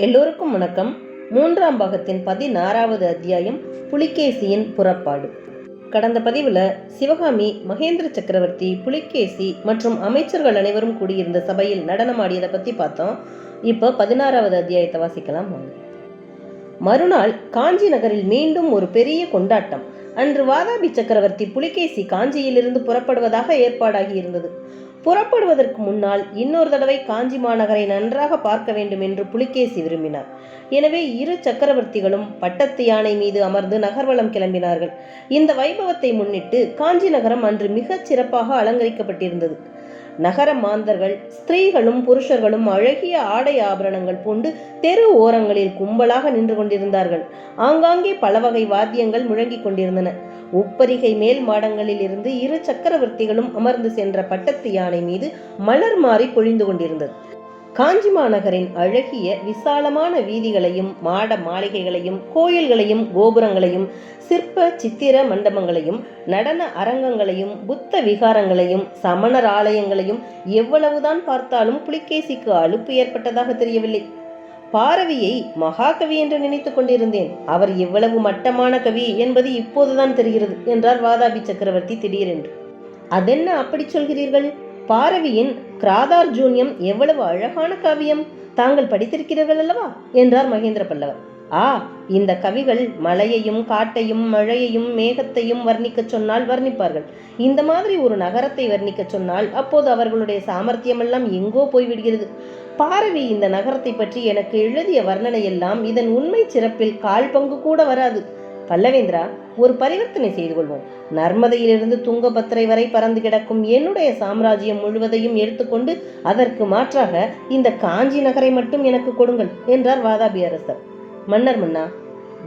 எல்லோருக்கும் வணக்கம். மூன்றாம் பாகத்தின் பதினாறாவது அத்தியாயம் புலிகேசியின் புறப்பாடு. கடந்த பதிவில் சிவகாமி மகேந்திர சக்கரவர்த்தி புலிகேசி மற்றும் அமைச்சர்கள் அனைவரும் கூடியிருந்த சபையில் நடனமாடியதை பற்றி பார்த்தோம். இப்போ பதினாறாவது அத்தியாயத்தை வாசிக்கலாம் மறுநாள் காஞ்சி நகரில் மீண்டும் ஒரு பெரிய கொண்டாட்டம். அன்று வாதாபி சக்கரவர்த்தி புலிகேசி காஞ்சியிலிருந்து புறப்படுவதாக ஏற்பாடாகி இருந்தது. புறப்படுவதற்கு முன்னால் இன்னொரு தடவை காஞ்சி மாநகரை நன்றாக பார்க்க வேண்டும் என்று புலிகேசி விரும்பினார். எனவே இரு சக்கரவர்த்திகளும் பட்டத்து யானை மீது அமர்ந்து நகர்வலம் கிளம்பினார்கள். இந்த வைபவத்தை முன்னிட்டு காஞ்சி நகரம் அன்று மிகச் சிறப்பாக அலங்கரிக்கப்பட்டிருந்தது. நகர மாந்தர்கள் ஸ்திரீகளும் புருஷர்களும் அழகிய ஆடை ஆபரணங்கள் பூண்டு தெரு ஓரங்களில் கும்பலாக நின்று கொண்டிருந்தார்கள். ஆங்காங்கே பல வகை வாத்தியங்கள் முழங்கிக் கொண்டிருந்தன. உப்பரிகை மேல் மாடங்களில் இருந்து இரு சக்கரவர்த்திகளும் அமர்ந்து சென்ற பட்டத்து யானை மீது மலர் மாறி பொழிந்து கொண்டிருந்தது. காஞ்சி மாநகரின் அழகிய விசாலமான வீதிகளையும் மாட மாளிகைகளையும் கோயில்களையும் கோபுரங்களையும் சிற்ப சித்திர மண்டபங்களையும் நடன அரங்கங்களையும் புத்த விகாரங்களையும் சமணர் ஆலயங்களையும் எவ்வளவுதான் பார்த்தாலும் புலிகேசிக்கு அலுப்பு ஏற்பட்டதாக தெரியவில்லை. பாரவியை மகாகவி என்று நினைத்துக் கொண்டிருந்தேன். அவர் எவ்வளவு மட்டமான கவி என்பது இப்போதுதான் தெரிகிறது என்றார் வாதாபி சக்கரவர்த்தி திடீரென்று. அதென்ன அப்படி சொல்கிறீர்கள்? பாரவியின் கிராதார்ஜூன்யம் எவ்வளவு அழகான காவியம். தாங்கள் படித்திருக்கிறீர்கள் அல்லவா? என்றார் மகேந்திர பல்லவர். ஆ இந்த கவிகள் மலையையும் காட்டையும் மழையையும் மேகத்தையும் வர்ணிக்கச் சொன்னால் வர்ணிப்பார்கள். இந்த மாதிரி ஒரு நகரத்தை வர்ணிக்கச் சொன்னால் அப்போது அவர்களுடைய சாமர்த்தியமெல்லாம் எங்கோ போய்விடுகிறது. பாரவி இந்த நகரத்தை பற்றி எனக்கு எழுதிய வர்ணனை எல்லாம் இதன் உண்மை சிறப்பில் கால் பங்கு கூட வராது. பல்லவேந்திரா ஒரு பரிவர்த்தனை செய்து கொள்வோம். நர்மதையிலிருந்து துங்கபத்திரை வரை பறந்து கிடக்கும் என்னுடைய சாம்ராஜ்யம் முழுவதையும் எடுத்துக்கொண்டு அதற்கு மாற்றாக இந்த காஞ்சி நகரை மட்டும் எனக்கு கொடுங்கள் என்றார் வாதாபி அரசர். மன்னர் மன்னா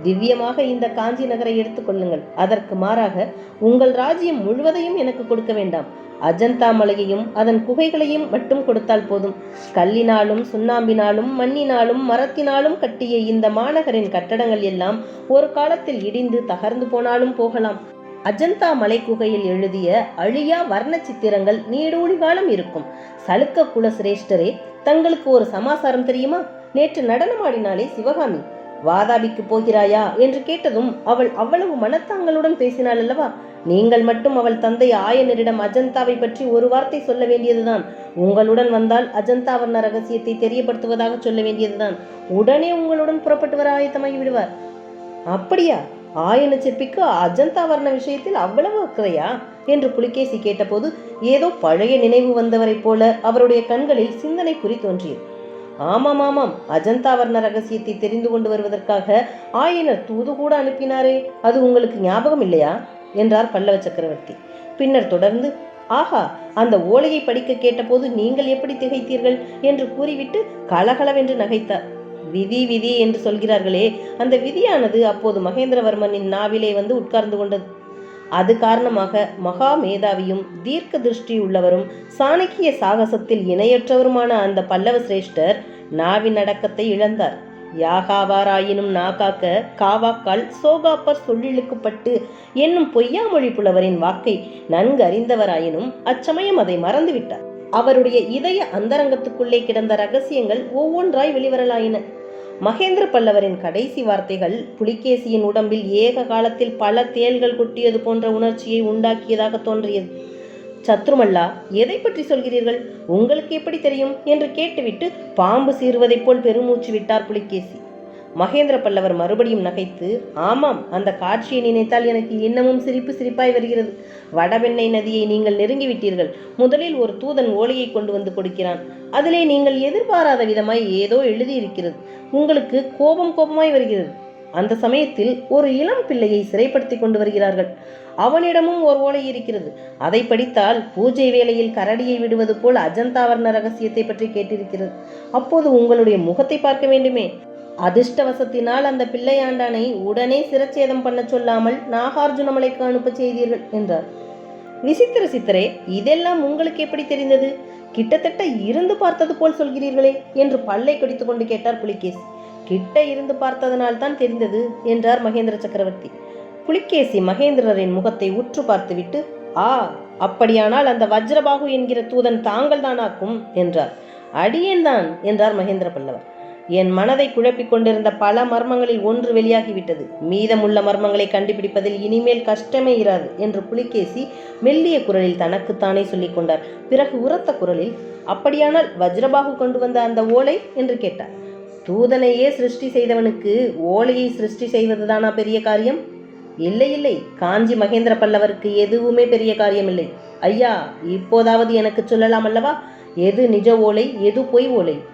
திவ்யமாக இந்த காஞ்சி நகரை எடுத்துக்கொள்ளுங்கள் அதற்கு மாறாக உங்கள் ராஜ்யம் முழுவதையும் எனக்கு கொடுக்க வேண்டாம். அஜந்தா மலையையும் அதன் குகைகளையும் மட்டும் கொடுத்தால் போதும். கல்லினாலும் சுண்ணாம்பினாலும் மண்ணினாலும் மரத்தினாலும் கட்டிய இந்த மாநகரின் கட்டடங்கள் எல்லாம் ஒரு காலத்தில் இடிந்து தகர்ந்து போனாலும் போகலாம். அஜந்தா மலை குகையில் எழுதிய அழியா வர்ண சித்திரங்கள் நீடூழி காலம் இருக்கும். சலுக்க குல சிரேஷ்டரே தங்களுக்கு ஒரு சமாசாரம் தெரியுமா? நேற்று நடனமாடினாலே சிவகாமி. வாதாபிக்கு போகிறாயா? என்று கேட்டதும் அவள் அவ்வளவு மனத்தாங்களுடன் பேசினாள் அல்லவா? நீங்கள் மட்டும் அவள் தந்தை ஆயனரிடம் அஜந்தாவை பற்றி ஒரு வார்த்தை சொல்ல வேண்டியதுதான். உங்களுடன் வந்தால் அஜந்தா வர்ண ரகசியத்தை தெரியப்படுத்துவதாக சொல்ல வேண்டியதுதான். உடனே உங்களுடன் புறப்பட்டு வர ஆயத்தமாகி விடுவார். அப்படியா? ஆயன சிற்பிக்கு அஜந்தா வர்ண விஷயத்தில் அவ்வளவு அக்கறையா? என்று புலிகேசி கேட்டபோது ஏதோ பழைய நினைவு வந்தவரைப் போல அவருடைய கண்களில் சிந்தனை குறி தோன்றியது. ஆமாம் ஆமாம் அஜந்தா வர்ண ரகசியத்தை தெரிந்து கொண்டு வருவதற்காக ஆயினர் தூது கூட அனுப்பினாரே. அது உங்களுக்கு ஞாபகம் இல்லையா? என்றார் பல்லவ சக்கரவர்த்தி. பின்னர் தொடர்ந்து ஆஹா அந்த ஓலையை படிக்க கேட்டபோது நீங்கள் எப்படி திகைத்தீர்கள்? என்று கூறிவிட்டு கலகலவென்று நகைத்தார் விதி விதி என்று சொல்கிறார்களே. அந்த விதியானது அப்போது மகேந்திரவர்மனின் நாவிலே வந்து உட்கார்ந்து கொண்டது. அது காரணமாக மகா மேதாவியும் தீர்க்க திருஷ்டி உள்ளவரும் சாணக்கிய சாகசத்தில் இணையற்றவருமான அந்த பல்லவ சிரேஷ்டர் நாவின் அடக்கத்தை இழந்தார். யாகாவாராயினும் நாகாக்க காவாக்கால் சோகாப்பர் சொல்லிழுக்கப்பட்டு என்னும் பொய்யாமொழி புலவரின் வாக்கை நன்கு அறிந்தவராயினும் அச்சமயம் அதை மறந்துவிட்டார். அவருடைய இதய அந்தரங்கத்துக்குள்ளே கிடந்த ரகசியங்கள் ஒவ்வொன்றாய் வெளிவரலாயின. மகேந்திர பல்லவரின் கடைசி வார்த்தைகள் புலிகேசியின் உடம்பில் ஏக காலத்தில் பல தேள்கள் கொட்டியது போன்ற உணர்ச்சியை உண்டாக்கியதாக தோன்றியது. சத்ருமல்லா எதை பற்றி சொல்கிறீர்கள்? உங்களுக்கு எப்படி தெரியும்? என்று கேட்டுவிட்டு பாம்பு சீறுவதைப் போல் பெருமூச்சு விட்டார் புலிகேசி. மகேந்திர பல்லவர் மறுபடியும் நகைத்து ஆமாம் அந்த காட்சியை நினைத்தால் எனக்கு இன்னமும் சிரிப்பு சிரிப்பாய் வருகிறது. வடவெண்ணெய் நதியை நீங்கள் நெருங்கிவிட்டீர்கள். முதலில் ஒரு தூதன் ஓலையை கொண்டு வந்து கொடுக்கிறான். அதிலே நீங்கள் எதிர்பாராத விதமாய் ஏதோ எழுதியிருக்கிறது. உங்களுக்கு கோபம் கோபமாய் வருகிறது. அந்த சமயத்தில் ஒரு இளம் பிள்ளையை சிறைப்படுத்தி கொண்டு வருகிறார்கள். அவனிடமும் ஒரு ஓலை இருக்கிறது. அதை படித்தால் பூஜை வேளையில் கரடியை விடுவது போல் அஜந்தாவர்ண ரகசியத்தை பற்றி கேட்டிருக்கிறது. அப்போது உங்களுடைய முகத்தை பார்க்க வேண்டுமே. அதிர்ஷ்டவசத்தினால் அந்த பிள்ளையாண்டானை உடனே சிரச்சேதம் பண்ண சொல்லாமல் நாகார்ஜுனமலைக்கு அனுப்ப செய்தீர்கள் என்றார். விசித்திர சித்தரே இதெல்லாம் உங்களுக்கு எப்படி தெரிந்தது? கிட்டத்தட்ட இருந்து பார்த்தது போல் சொல்கிறீர்களே என்று பல்லை கடித்து கொண்டு கேட்டார் புலிகேசி. கிட்ட இருந்து பார்த்ததனால் தான் தெரிந்தது என்றார் மகேந்திர சக்கரவர்த்தி. புலிகேசி மகேந்திரரின் முகத்தை உற்று பார்த்துவிட்டு ஆ அப்படியானால் அந்த வஜ்ரபாகு என்கிற தூதன் தாங்கள் தானாக்கும் என்றார். அடியேன் தான் என்றார் மகேந்திர பல்லவர். என் மனதை குழப்பிக் கொண்டிருந்த பல மர்மங்களில் ஒன்று வெளியாகிவிட்டது. மீதமுள்ள மர்மங்களை கண்டுபிடிப்பதில் இனிமேல் கஷ்டமே இராது என்று புலிகேசி மெல்லிய குரலில் தனக்குத்தானே சொல்லிக் கொண்டார். பிறகு உரத்த குரலில் அப்படியானால் வஜ்ரபாகு கொண்டு வந்த அந்த ஓலை? என்று கேட்டார். தூதனையே சிருஷ்டி செய்தவனுக்கு ஓலையை சிருஷ்டி செய்வதுதானா பெரிய காரியம்? இல்லை இல்லை. காஞ்சி மகேந்திர பல்லவருக்கு எதுவுமே பெரிய காரியமில்லை. ஐயா இப்போதாவது எனக்கு சொல்லலாம் அல்லவா? எது நிஜ ஓலை எது பொய் ஓலை?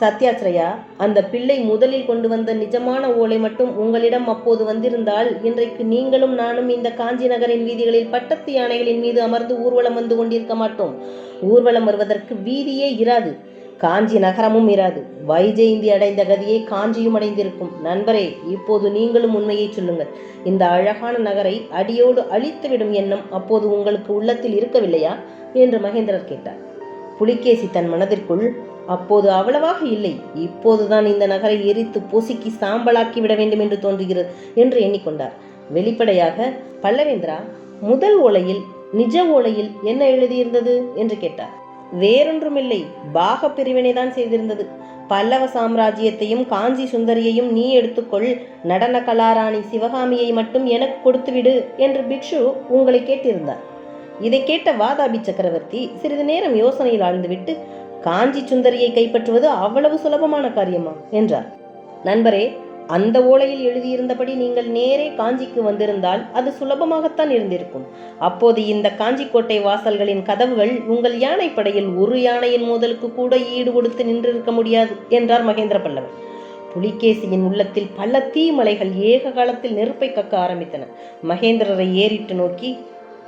சத்யாத்ரயா அந்த பிள்ளை முதலில் கொண்டு வந்த நிஜமான ஓலை மட்டும் உங்களிடம் அப்போது வந்திருந்தால் இன்றைக்கு நீங்களும் நானும் இந்த காஞ்சி நகரின் வீதிகளில் பட்டத்து யானைகளின் மீது அமர்ந்து ஊர்வலம் வந்து கொண்டிருக்க மாட்டோம். ஊர்வலம் வருவதற்கு வீதியே இராது காஞ்சி நகரமும் இராது. வைஜெயந்தி அடைந்த கதியை காஞ்சியும் அடைந்திருக்கும். நண்பரே இப்போது நீங்களும் உண்மையை சொல்லுங்கள். இந்த அழகான நகரை அடியோடு அழித்துவிடும் எண்ணம் அப்போது உங்களுக்கு உள்ளத்தில் இருக்கவில்லையா? என்று மகேந்திரர் கேட்டார். புலிகேசி தன் மனதிற்குள் அப்போது அவ்வளவாக இல்லை. இப்போதுதான் இந்த நகரை எரித்து பொசுக்கி சாம்பலாக்கி விட வேண்டும் என்று தோன்றுகிறது என்று எண்ணிக்கொண்டார். வெளிப்படையாக பல்லவேந்திரா முதல் ஓலையில் நிஜ ஓலையில் என்ன எழுதியிருந்தது? என்று கேட்டார். வேறொன்றுமில்லை பாக பிரிவினை தான் செய்திருந்தது. பல்லவ சாம்ராஜ்யத்தையும் காஞ்சி சுந்தரியையும் நீ எடுத்துக்கொள் நடன கலாராணி சிவகாமியை மட்டும் எனக்கு கொடுத்துவிடு என்று பிக்ஷு உங்களை கேட்டிருந்தார். இதை கேட்ட வாதாபி சக்கரவர்த்தி சிறிது நேரம் யோசனையில் ஆழ்ந்துவிட்டு காஞ்சி சுந்தரியை கைப்பற்றுவது அவ்வளவு சுலபமான காரியமா? என்றார். நண்பரே அந்த ஓலையில் எழுதியிருந்தபடி நீங்கள் நேரே காஞ்சிக்கு வந்திருந்தால் அது சுலபமாகத்தான் இருந்திருக்கும். அப்போது இந்த காஞ்சிக்கோட்டை வாசல்களின் கதவுகள் உங்கள் யானை படையில் ஒரு யானையின் மோதலுக்கு கூட ஈடு கொடுத்து நின்றிருக்க முடியாது என்றார் மகேந்திர பல்லவன் புலிகேசியின் உள்ளத்தில் பல தீமலைகள் ஏக காலத்தில் நெருப்பை கக்க ஆரம்பித்தன. மகேந்திரரை ஏறிட்டு நோக்கி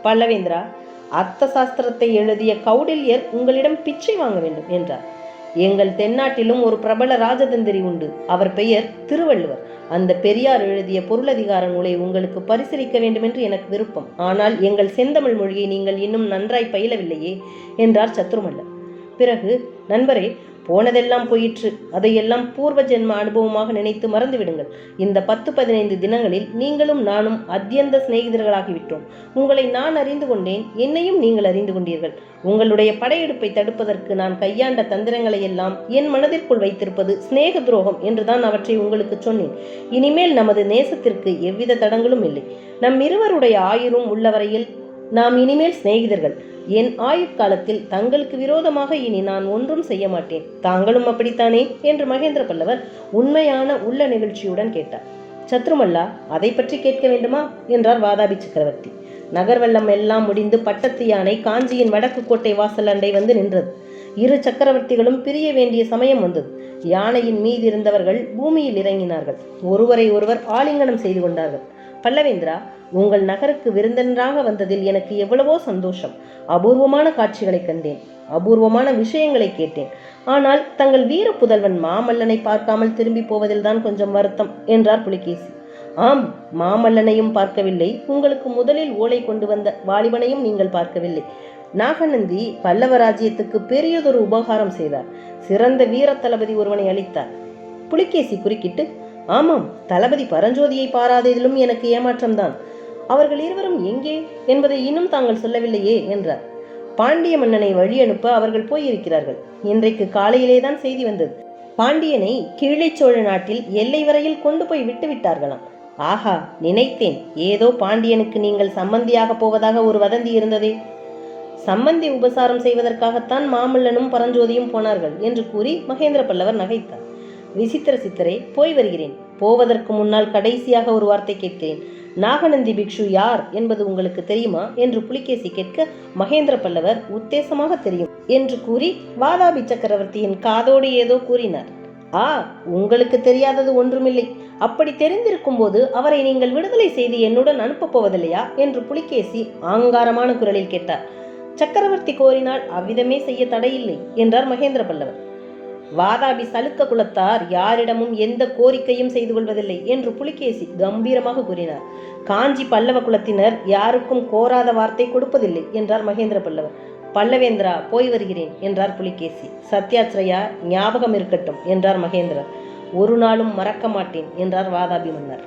பல்லவேந்திரா அர்த்த சாஸ்திரத்தை எழுதிய கௌடில்யர் உங்களிடம் பிச்சை வாங்க வேண்டும் என்றார். எங்கள் தென்னாட்டிலும் ஒரு பிரபல ராஜதந்திரி உண்டு. அவர் பெயர் திருவள்ளுவர். அந்த பெரியார் எழுதிய பொருளதிகார நூலை உங்களுக்கு பரிசீலிக்க வேண்டும் என்று எனக்கு விருப்பம். ஆனால் எங்கள் செந்தமிழ் மொழியை நீங்கள் இன்னும் நன்றாய் பயிலவில்லையே என்றார் சத்ருமல்லர். பிறகு நண்பரே போனதெல்லாம் போயிற்று. அதையெல்லாம் பூர்வ ஜென்ம அனுபவமாக நினைத்து மறந்துவிடுங்கள். இந்த பத்து பதினைந்து தினங்களில் நீங்களும் நானும் அத்தியந்த சிநேகிதர்களாகிவிட்டோம். உங்களை நான் அறிந்து கொண்டேன் என்னையும் நீங்கள் அறிந்து கொண்டீர்கள். உங்களுடைய படையெடுப்பை தடுப்பதற்கு நான் கையாண்ட தந்திரங்களை எல்லாம் என் மனதிற்குள் வைத்திருப்பது சிநேக துரோகம் என்றுதான் அவற்றை உங்களுக்கு சொன்னேன். இனிமேல் நமது நேசத்திற்கு எவ்வித தடங்களும் இல்லை. நம் இருவருடைய ஆயுளும் உள்ளவரையில் நாம் இனிமேல் சிநேகிதர்கள். என் ஆயுட்காலத்தில் தங்களுக்கு விரோதமாக இனி நான் ஒன்றும் செய்ய மாட்டேன். தாங்களும் அப்படித்தானே? என்று மகேந்திர பல்லவர் உண்மையான உள்ள நிகழ்ச்சியுடன் கேட்டார். சத்ருமல்லா அதை பற்றி கேட்க வேண்டுமா? என்றார் வாதாபி சக்கரவர்த்தி. நகர்வெல்லம் எல்லாம் முடிந்து பட்டத்து யானை காஞ்சியின் வடக்கு கோட்டை வாசல் அண்டை வந்து நின்றது. இரு சக்கரவர்த்திகளும் பிரிய வேண்டிய சமயம் வந்தது. யானையின் மீதி இருந்தவர்கள் பூமியில் இறங்கினார்கள். ஒருவரை ஒருவர் ஆலிங்கனம் செய்து கொண்டார்கள். பல்லவேந்திரா உங்கள் நகருக்கு விருந்தினராக வந்ததில் எனக்கு எவ்வளவோ சந்தோஷம். அபூர்வமான காட்சிகளை கண்டேன் அபூர்வமான விஷயங்களை கேட்டேன். ஆனால் தங்கள் வீர புதல்வன் மாமல்லனை பார்க்காமல் திரும்பி போவதில்தான் கொஞ்சம் வருத்தம் என்றார் புலிகேசி. ஆம் மாமல்லனையும் பார்க்கவில்லை. உங்களுக்கு முதலில் ஓலை கொண்டு வந்த வாலிபனையும் நீங்கள் பார்க்கவில்லை. நாகநந்தி பல்லவ ராஜ்யத்துக்கு பெரியதொரு உபகாரம் செய்தார். சிறந்த வீர தளபதி ஒருவனை அளித்தார். புலிகேசி குறுக்கிட்டு ஆமாம் தளபதி பரஞ்சோதியை பாராததிலும் எனக்கு ஏமாற்றம்தான். அவர்கள் இருவரும் எங்கே என்பதை இன்னும் தாங்கள் சொல்லவில்லையே என்றார். பாண்டிய மன்னனை வழி அனுப்ப அவர்கள் போயிருக்கிறார்கள். இன்றைக்கு காலையிலே தான் செய்தி வந்தது. பாண்டியனை கீழே சோழ நாட்டில் எல்லை வரையில் கொண்டு போய் விட்டு விட்டார்களாம். ஆஹா நினைத்தேன். ஏதோ பாண்டியனுக்கு நீங்கள் சம்மந்தியாக போவதாக ஒரு வதந்தி இருந்ததே. சம்பந்தி உபசாரம் செய்வதற்காகத்தான் மாமல்லனும் பரஞ்சோதியும் போனார்கள் என்று கூறி மகேந்திர பல்லவர் நகைத்தார். விசித்திர சித்தரே போய் வருகிறேன். போவதற்கு முன்னால் கடைசியாக ஒரு வார்த்தை கேட்கிறேன். நாகநந்தி பிக்ஷு யார் என்பது உங்களுக்கு தெரியுமா? என்று புலிகேசி கேட்க மகேந்திர பல்லவர் உத்தேசமாக தெரியும் என்று கூறி வாதாபி சக்கரவர்த்தியின் காதோடு ஏதோ கூறினார். ஆ உங்களுக்கு தெரியாதது ஒன்றுமில்லை. அப்படி தெரிந்திருக்கும் போது அவரை நீங்கள் விடுதலை செய்து என்னுடன் அனுப்பப் போவதில்லையா? என்று புலிகேசி ஆங்காரமான குரலில் கேட்டார். சக்கரவர்த்தி கோரினால் அவ்விதமே செய்ய தடையில்லை என்றார் மகேந்திர பல்லவர். வாதாபி சலுக்க குலத்தார் யாரிடமும் எந்த கோரிக்கையும் செய்து கொள்வதில்லை என்று புலிகேசி கம்பீரமாக கூறினார். காஞ்சி பல்லவ குலத்தினர் யாருக்கும் கோராத வார்த்தை கொடுப்பதில்லை என்றார் மகேந்திர பல்லவர். பல்லவேந்திரா போய் வருகிறேன் என்றார் புலிகேசி. சத்யாத்ரயா ஞாபகம் இருக்கட்டும் என்றார் மகேந்திரர். ஒரு நாளும் மறக்க மாட்டேன் என்றார் வாதாபி மன்னர்.